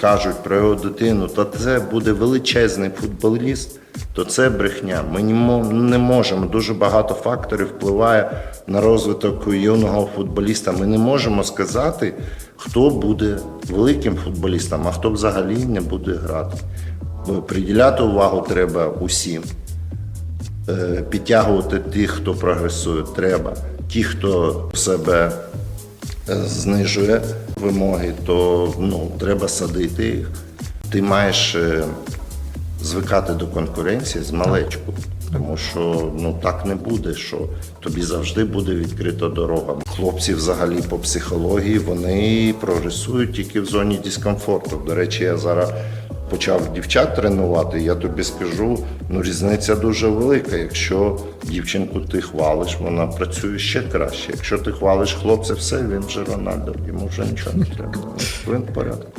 кажуть про його дитину, то це буде величезний футболіст, то це брехня. Ми не можемо. Дуже багато факторів впливає на розвиток юного футболіста. Ми не можемо сказати, хто буде великим футболістом, а хто взагалі не буде грати. Бо Приділяти увагу треба усім. Е, Підтягувати тих, хто прогресує, треба. Ті, хто себе е, знижує вимоги, то ну, треба садити їх. Ти маєш е, звикати до конкуренції з малечку. Тому що ну так не буде, що тобі завжди буде відкрита дорога. Хлопці, взагалі, по психології, вони прогресують тільки в зоні дискомфорту. До речі, я зараз почав дівчат тренувати. Я тобі скажу, ну різниця дуже велика. Якщо дівчинку ти хвалиш, вона працює ще краще. Якщо ти хвалиш хлопця, все він вже Рональдо, йому вже нічого не треба. Він в порядку.